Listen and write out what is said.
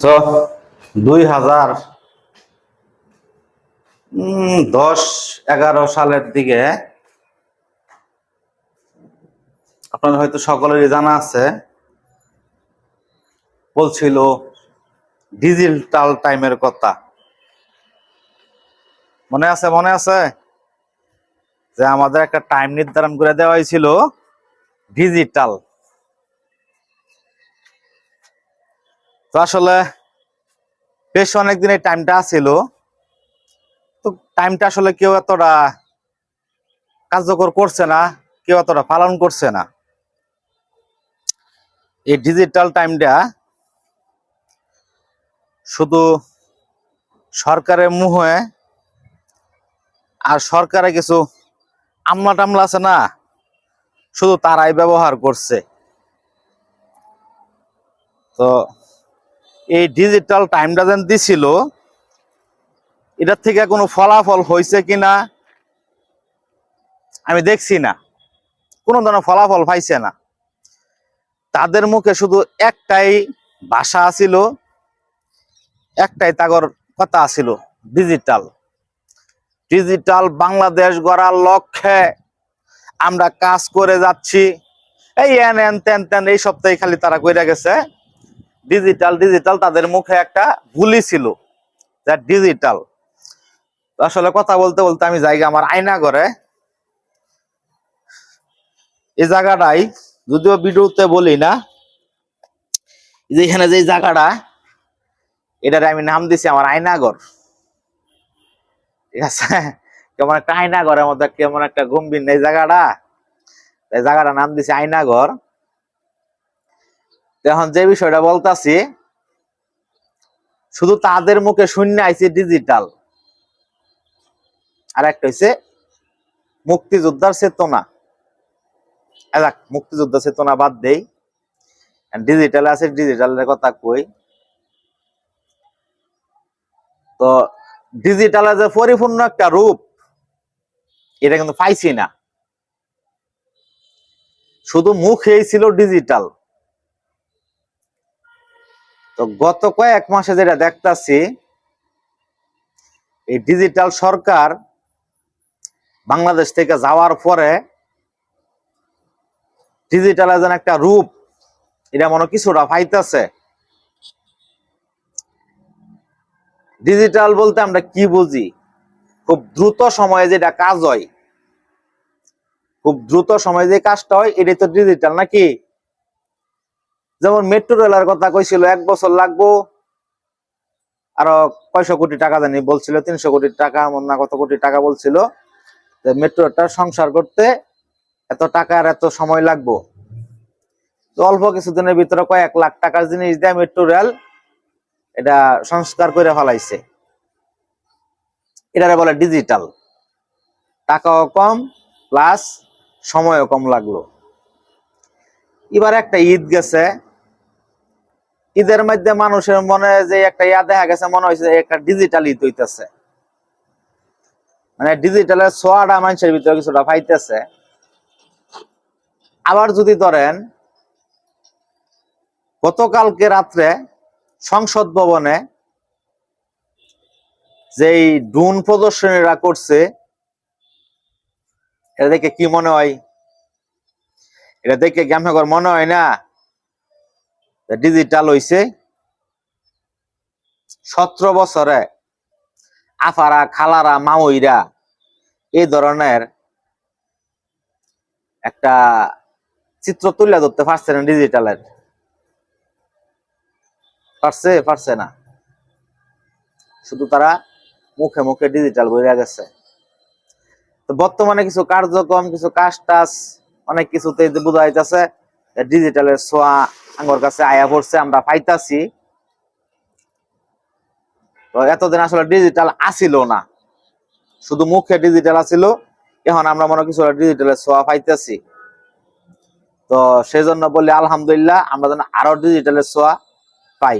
তো দুই হাজার দশ, এগারো সালের দিকে। আপনার হয়তো সকলেরই জানা আছে, বলছিল ডিজিটাল টাইমের কথা। মনে আছে মনে আছে? যে আমাদের একটা টাইম নির্ধারণ করে দেওয়া হয়েছিল ডিজিটাল। তো আসলে বেশ অনেকদিন এই টাইমটা ছিল তো টাইমটা আসলে কেউ এতটা কার্যকর করছে না, কেউ এতটা পালন করছে না। এই ডিজিটাল টাইমটা শুধু সরকারের মুহে আর সরকারে কিছু আমলা টামলা আছে না, শুধু তারাই ব্যবহার করছে। তো এই ডিজিটাল টাইমটা যেন দিছিল, এটার থেকে কোনো ফলাফল হয়েছে কিনা, আমি দেখছি না। কোনো ধরনের ফলাফল পাইছে না। তাদের মুখে শুধু একটাই ভাষা আছিল, একটাই তাগর কথা আছিল ডিজিটাল ডিজিটাল বাংলাদেশ গড়ার লক্ষ্যে আমরা কাজ করে যাচ্ছি। এই এন এন তেন তেন এই সপ্তাহে খালি তারা কইরা গেছে ডিজিটাল ডিজিটাল তাদের মুখে একটা বুলি ছিল। ডিজিটাল আসলে কথা বলতে বলতে আমি জায়গা আমার আয়না করে এই জায়গাটাই, যদিও ভিডিওতে বলি না, এই যে জায়গাটা, এটার আমি নাম দিছি আমার আয়নাগর ঠিক আছে? কেমন একটা আয়নাঘরের মধ্যে, কেমন একটা গম্ভীর নেই জায়গাটা। জায়গাটা নাম দিছি আয়নাঘর তো এখন যে বিষয়টা বলতাছি, শুধু তাদের মুখে শূন্য আইছে ডিজিটাল আর একটা হইছে মুক্তিযোদ্ধার চেতনা। এলাক মুক্তিযোদ্ধার চেতনা বাদ দেই। ডিজিটাল আছে ডিজিটালের কথা কই। তো ডিজিটালের যে পরিপূর্ণ একটা রূপ, এটা কিন্তু পাইছি না। শুধু মুখেই ছিল ডিজিটাল তো গত কয়েক মাসে যেটা দেখতাছি, এই ডিজিটাল সরকার বাংলাদেশ থেকে যাওয়ার পরে ডিজিটাল যেন একটা রূপ, এটা মনে কিছুটা পাইতেছে। ডিজিটাল বলতে আমরা কি বুঝি? খুব দ্রুত সময়ে যেটা কাজ হয়, খুব দ্রুত সময়ে যে কাজটা হয়, এটাই তো ডিজিটাল নাকি? যেমন মেট্রো রেলের কথা কইছিল, এক বছর লাগবো। আরও কয়শো কোটি টাকা জানি বলছিল, তিনশো কোটি টাকা, মনে না কত কোটি টাকা বলছিল। যে মেট্রোটা সংসার করতে এত টাকা আর এত সময় লাগবো। তো অল্প কিছুদিনের ভিতরে কয়েক লাখ টাকার জিনিস দেয় মেট্রো রেল এটা সংস্কার করে ফেলাইছে। এটারে বলে ডিজিটাল টাকাও কম প্লাস সময়ও কম লাগল। এবার একটা ঈদ গেছে। ঈদের মধ্যে মানুষের মনে যে একটা ইয়া দেখা গেছে, মনে হয়েছে একটা ডিজিটাল ঈদ হইতেছে। মানে ডিজিটালের ছোয়াটা মানুষের ভিতরে কিছুটা পাইতেছে। আবার যদি ধরেন, গতকালকে রাত্রে সংসদ ভবনে যেই ড্রোন প্রদর্শনীরা করছে, এটা দেখে কি মনে হয়? এটা দেখে গ্যামনগর মনে হয় না? ডিজিটাল হইছে। সতেরো বছরে আফারা, খালারা, মামইরা এই ধরনের একটা চিত্র তুলে ধরতে পারছে না ডিজিটালের পারছে পারছে না। শুধু তারা মুখে মুখে ডিজিটাল বইরা গেছে। তো বর্তমানে কিছু কার্যক্রম, কিছু কাজ টাজ অনেক কিছুতে বোঝা যাইতেছে ডিজিটালের ছোঁয়া আঙ্গর কাছে আয়া পড়ছে, আমরা পাইতাছি। তো এতদিন আসলে ডিজিটাল আসিল না। শুধু মুখে ডিজিটাল আসিল, এখন আমরা মনে কিছু ডিজিটালের ছোঁয়া পাইতেছি। তো সেই জন্য বলি আলহামদুলিল্লাহ, আমরা যেন আরও ডিজিটালের ছোঁয়া পাই।